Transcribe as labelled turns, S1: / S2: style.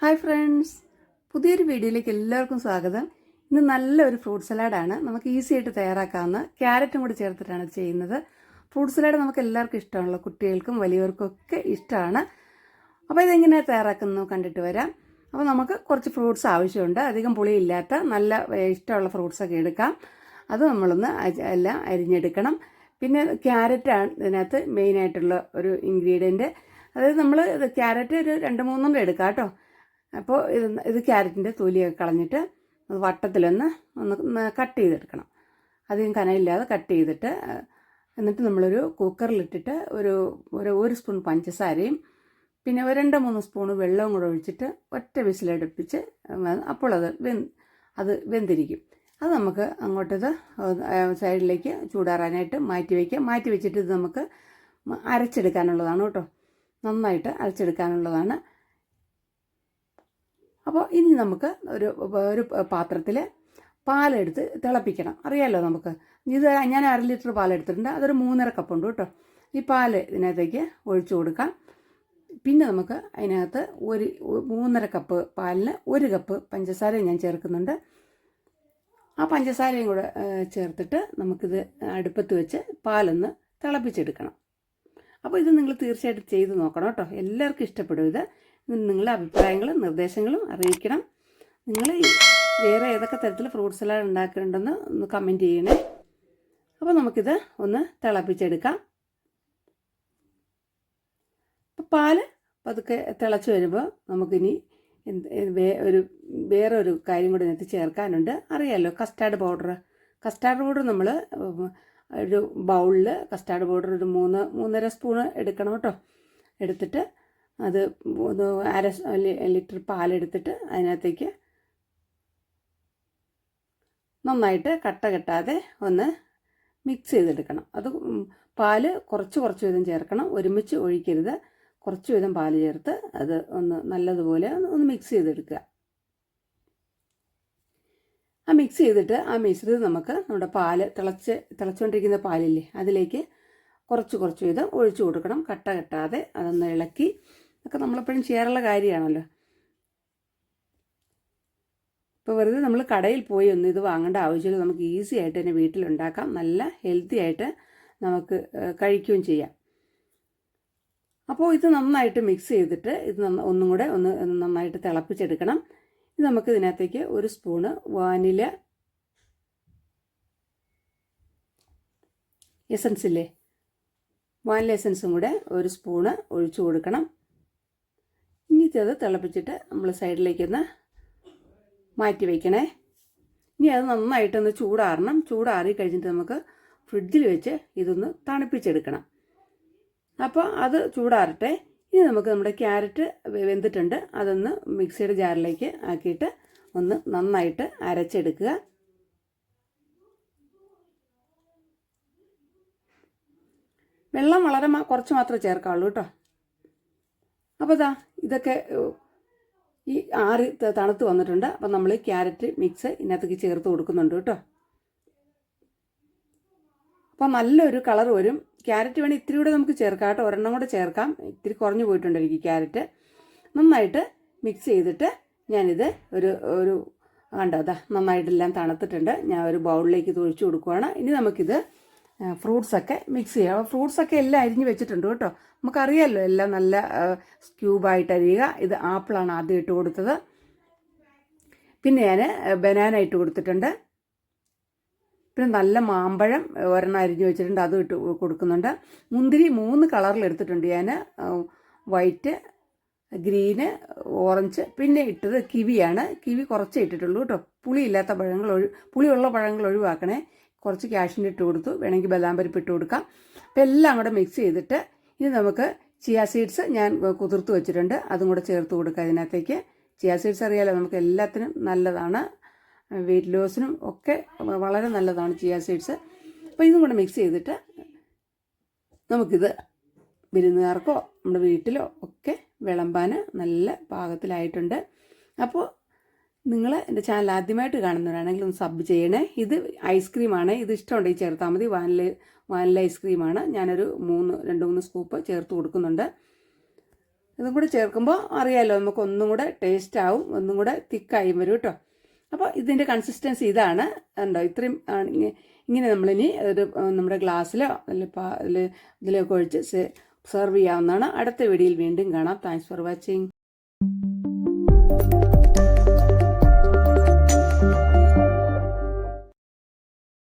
S1: hi friends പുതിയൊരു വീഡിയോയിലേക്ക് എല്ലാവർക്കും സ്വാഗതം ഇന്ന് നല്ലൊരു ഫ്രൂട്ട് സലാഡാണ് നമുക്ക് ഈസി ആയിട്ട് തയ്യാറാക്കാവുന്ന ക്യാരറ്റും കൂടി ചേർത്തിട്ടാണ് ചെയ്യുന്നത് ഫ്രൂട്ട് സലാഡ് നമുക്ക് എല്ലാവർക്കും ഇഷ്ടമാണല്ലോ കുട്ടികൾക്കും വലിയവർക്കും ഒക്കെ ഇഷ്ടമാണ് അപ്പോൾ ഇതെങ്ങനെ തയ്യാറാക്കുന്നു കണ്ടിട്ട് വരാം അപ്പോൾ നമുക്ക് കുറച്ച് ഫ്രൂട്ട്സ് ആവശ്യമുണ്ട് അധികം പുളിയില്ലാത്ത നല്ല ഇഷ്ടമുള്ള ഫ്രൂട്ട്സൊക്കെ എടുക്കാം അത് നമ്മളൊന്ന് എല്ലാം അരിഞ്ഞെടുക്കണം പിന്നെ ക്യാരറ്റാണ് ഇതിനകത്ത് മെയിനായിട്ടുള്ള ഒരു ഇൻഗ്രീഡിയൻറ്റ് അതായത് നമ്മൾ ക്യാരറ്റ് ഒരു രണ്ട് മൂന്നെണ്ണം എടുക്കാം കേട്ടോ അപ്പോൾ ഇത് ഇത് ക്യാരറ്റിൻ്റെ തൊലിയൊക്കെ കളഞ്ഞിട്ട് വട്ടത്തിലൊന്ന് ഒന്ന് കട്ട് ചെയ്തെടുക്കണം അധികം കനയില്ലാതെ കട്ട് ചെയ്തിട്ട് എന്നിട്ട് നമ്മളൊരു കുക്കറിലിട്ടിട്ട് ഒരു ഒരു ഒരു സ്പൂൺ പഞ്ചസാരയും പിന്നെ ഒരു രണ്ട് മൂന്ന് സ്പൂൺ വെള്ളവും കൂടെ ഒഴിച്ചിട്ട് ഒറ്റ വിസിലടുപ്പിച്ച് അപ്പോൾ അത് വെന്ത് അത് വെന്തിരിക്കും അത് നമുക്ക് അങ്ങോട്ടത് സൈഡിലേക്ക് ചൂടാറാനായിട്ട് മാറ്റി വയ്ക്കാം മാറ്റി വെച്ചിട്ട് ഇത് നമുക്ക് അരച്ചെടുക്കാനുള്ളതാണ് കേട്ടോ നന്നായിട്ട് അരച്ചെടുക്കാനുള്ളതാണ് അപ്പോൾ ഇനി നമുക്ക് ഒരു ഒരു പാത്രത്തിൽ പാലെടുത്ത് തിളപ്പിക്കണം അറിയാമല്ലോ നമുക്ക് ഇത് ഞാൻ അര ലിറ്റർ പാലെടുത്തിട്ടുണ്ട് അതൊരു മൂന്നര ഉണ്ട് കേട്ടോ ഈ പാൽ ഇതിനകത്തേക്ക് ഒഴിച്ചു കൊടുക്കാം പിന്നെ നമുക്ക് അതിനകത്ത് ഒരു മൂന്നര കപ്പ് പാലിന് ഒരു കപ്പ് പഞ്ചസാരയും ഞാൻ ചേർക്കുന്നുണ്ട് ആ പഞ്ചസാരയും കൂടെ ചേർത്തിട്ട് നമുക്കിത് അടുപ്പത്ത് വെച്ച് പാലൊന്ന് തിളപ്പിച്ചെടുക്കണം അപ്പോൾ ഇത് നിങ്ങൾ തീർച്ചയായിട്ടും ചെയ്ത് നോക്കണം കേട്ടോ എല്ലാവർക്കും ഇഷ്ടപ്പെടും ഇത് നിങ്ങളുടെ അഭിപ്രായങ്ങളും നിർദ്ദേശങ്ങളും അറിയിക്കണം നിങ്ങൾ വേറെ ഏതൊക്കെ തരത്തിൽ ഫ്രൂട്ട് സലാഡ് ഉണ്ടാക്കുന്നുണ്ടെന്ന് ഒന്ന് കമൻറ്റ് ചെയ്യണേ അപ്പോൾ നമുക്കിത് ഒന്ന് തിളപ്പിച്ചെടുക്കാം അപ്പോൾ പാല് പതുക്കെ തിളച്ച് വരുമ്പോൾ നമുക്കിനി വേ ഒരു വേറെ ഒരു കാര്യം കൂടി ഇതിനകത്ത് ചേർക്കാനുണ്ട് അറിയാമല്ലോ കസ്റ്റാർഡ് പൗഡർ കസ്റ്റാർഡ് പൗഡർ നമ്മൾ ഒരു ബൗളിൽ കസ്റ്റാർഡ് പൗഡർ ഒരു മൂന്ന് മൂന്നര സ്പൂൺ എടുക്കണം കേട്ടോ എടുത്തിട്ട് അത് ഒന്ന് അര ലിറ്റർ പാലെടുത്തിട്ട് അതിനകത്തേക്ക് നന്നായിട്ട് കട്ട കെട്ടാതെ ഒന്ന് മിക്സ് ചെയ്തെടുക്കണം അത് പാല് കുറച്ച് കുറച്ച് വീതം ചേർക്കണം ഒരുമിച്ച് ഒഴിക്കരുത് കുറച്ച് വീതം പാല് ചേർത്ത് അത് ഒന്ന് നല്ലതുപോലെ ഒന്ന് മിക്സ് ചെയ്തെടുക്കുക ആ മിക്സ് ചെയ്തിട്ട് ആ മിശ്രിതം നമുക്ക് നമ്മുടെ പാല് തിളച്ച് തിളച്ചുകൊണ്ടിരിക്കുന്ന പാലില്ലേ അതിലേക്ക് കുറച്ച് കുറച്ച് വീതം ഒഴിച്ചു കൊടുക്കണം കട്ട കെട്ടാതെ അതൊന്ന് ഇളക്കി ഒക്കെ നമ്മളെപ്പോഴും ചെയ്യാറുള്ള കാര്യമാണല്ലോ ഇപ്പോൾ വെറുതെ നമ്മൾ കടയിൽ പോയി ഒന്നും ഇത് വാങ്ങേണ്ട ആവശ്യമില്ല നമുക്ക് ഈസി ആയിട്ട് തന്നെ വീട്ടിലുണ്ടാക്കാം നല്ല ഹെൽത്തി ആയിട്ട് നമുക്ക് കഴിക്കുകയും ചെയ്യാം അപ്പോൾ ഇത് നന്നായിട്ട് മിക്സ് ചെയ്തിട്ട് ഇത് ഒന്നും കൂടെ ഒന്ന് നന്നായിട്ട് തിളപ്പിച്ചെടുക്കണം ഇത് നമുക്ക് ഇതിനകത്തേക്ക് ഒരു സ്പൂണ് വാനില എസൻസ് ഇല്ലേ വാനില എസൻസും കൂടെ ഒരു സ്പൂണ് ഒഴിച്ചു കൊടുക്കണം അത് തിളപ്പിച്ചിട്ട് നമ്മൾ സൈഡിലേക്കൊന്ന് മാറ്റി വയ്ക്കണേ ഇനി അത് നന്നായിട്ടൊന്ന് ചൂടാറണം ചൂടാറി കഴിഞ്ഞിട്ട് നമുക്ക് ഫ്രിഡ്ജിൽ വെച്ച് ഇതൊന്ന് തണുപ്പിച്ചെടുക്കണം അപ്പോൾ അത് ചൂടാറട്ടെ ഇനി നമുക്ക് നമ്മുടെ ക്യാരറ്റ് വെന്തിട്ടുണ്ട് അതൊന്ന് മിക്സിയുടെ ജാറിലേക്ക് ആക്കിയിട്ട് ഒന്ന് നന്നായിട്ട് അരച്ചെടുക്കുക വെള്ളം വളരെ കുറച്ച് മാത്രമേ ചേർക്കാവുള്ളൂ കേട്ടോ അപ്പോൾ ഇതാ ഇതൊക്കെ ഈ ആറ് തണുത്ത് വന്നിട്ടുണ്ട് അപ്പം നമ്മൾ ക്യാരറ്റ് മിക്സ് ഇതിനകത്തേക്ക് ചേർത്ത് കൊടുക്കുന്നുണ്ട് കേട്ടോ അപ്പോൾ നല്ലൊരു കളർ വരും ക്യാരറ്റ് വേണേൽ ഇത്തിരി കൂടെ നമുക്ക് ചേർക്കാം കേട്ടോ ഒരെണ്ണം കൂടെ ചേർക്കാം ഇത്തിരി കുറഞ്ഞു പോയിട്ടുണ്ട് എനിക്ക് ക്യാരറ്റ് നന്നായിട്ട് മിക്സ് ചെയ്തിട്ട് ഞാനിത് ഒരു ഒരു കണ്ടോ അതാ നന്നായിട്ടെല്ലാം തണുത്തിട്ടുണ്ട് ഞാൻ ഒരു ബൗളിലേക്ക് ഇത് ഒഴിച്ചു ഇനി നമുക്കിത് ഫ്രൂട്ട്സൊക്കെ മിക്സ് ചെയ്യുക ഫ്രൂട്ട്സൊക്കെ എല്ലാം അരിഞ്ഞ് വെച്ചിട്ടുണ്ട് കേട്ടോ നമുക്കറിയാമല്ലോ എല്ലാം നല്ല ക്യൂബായിട്ട് അരിയുക ഇത് ആപ്പിളാണ് ആദ്യം ഇട്ട് കൊടുത്തത് പിന്നെ ഞാൻ ബനാന ഇട്ട് കൊടുത്തിട്ടുണ്ട് പിന്നെ നല്ല മാമ്പഴം ഒരെണ്ണം അരിഞ്ഞ് വെച്ചിട്ടുണ്ട് അതും ഇട്ട് കൊടുക്കുന്നുണ്ട് മുന്തിരി മൂന്ന് കളറിൽ എടുത്തിട്ടുണ്ട് ഞാൻ വൈറ്റ് ഗ്രീന് ഓറഞ്ച് പിന്നെ ഇട്ടത് കിവിയാണ് കിവി കുറച്ചേ ഇട്ടിട്ടുള്ളൂ കേട്ടോ പുളിയില്ലാത്ത പഴങ്ങൾ ഒഴി പുളിയുള്ള പഴങ്ങൾ ഒഴിവാക്കണേ കുറച്ച് ക്യാഷിൻ്റെ ഇട്ട് കൊടുത്തു വേണമെങ്കിൽ ബദാം പരിപ്പ് ഇട്ട് കൊടുക്കാം അപ്പം എല്ലാം കൂടെ മിക്സ് ചെയ്തിട്ട് ഇനി നമുക്ക് ചിയ സീഡ്സ് ഞാൻ കുതിർത്ത് വെച്ചിട്ടുണ്ട് അതും കൂടെ ചേർത്ത് കൊടുക്കുക അതിനകത്തേക്ക് ചിയ സീഡ്സ് അറിയാലോ നമുക്ക് എല്ലാത്തിനും നല്ലതാണ് വെയിറ്റ് ലോസിനും ഒക്കെ വളരെ നല്ലതാണ് ചിയ സീഡ്സ് അപ്പോൾ ഇതും കൂടെ മിക്സ് ചെയ്തിട്ട് നമുക്കിത് വിരുന്നുകാർക്കോ നമ്മുടെ വീട്ടിലോ ഒക്കെ വിളമ്പാൻ നല്ല പാകത്തിലായിട്ടുണ്ട് അപ്പോൾ നിങ്ങൾ എൻ്റെ ചാനൽ ആദ്യമായിട്ട് കാണുന്നവരാണെങ്കിൽ ഒന്ന് സബ് ചെയ്യണേ ഇത് ഐസ്ക്രീമാണ് ഇത് ഇഷ്ടമുണ്ടെങ്കിൽ ചേർത്താൽ മതി വാനില വാനില ഐസ്ക്രീമാണ് ഞാനൊരു മൂന്ന് രണ്ട് മൂന്ന് സ്കൂപ്പ് ചേർത്ത് കൊടുക്കുന്നുണ്ട് ഇതും കൂടെ ചേർക്കുമ്പോൾ അറിയാമല്ലോ നമുക്ക് ഒന്നും കൂടെ ടേസ്റ്റ് ആവും ഒന്നും കൂടെ തിക്കായി വരും കേട്ടോ അപ്പോൾ ഇതിൻ്റെ കൺസിസ്റ്റൻസി ഇതാണ് ഉണ്ടോ ഇത്രയും ഇങ്ങനെ നമ്മളിനി ഒരു നമ്മുടെ ഗ്ലാസ്സിലോ അല്ലെങ്കിൽ പാ അതിൽ ഇതിലൊക്കെ ഒഴിച്ച് സെർവ് ചെയ്യാവുന്നതാണ് അടുത്ത വീഡിയോയിൽ വീണ്ടും കാണാം താങ്ക്സ് ഫോർ വാച്ചിങ്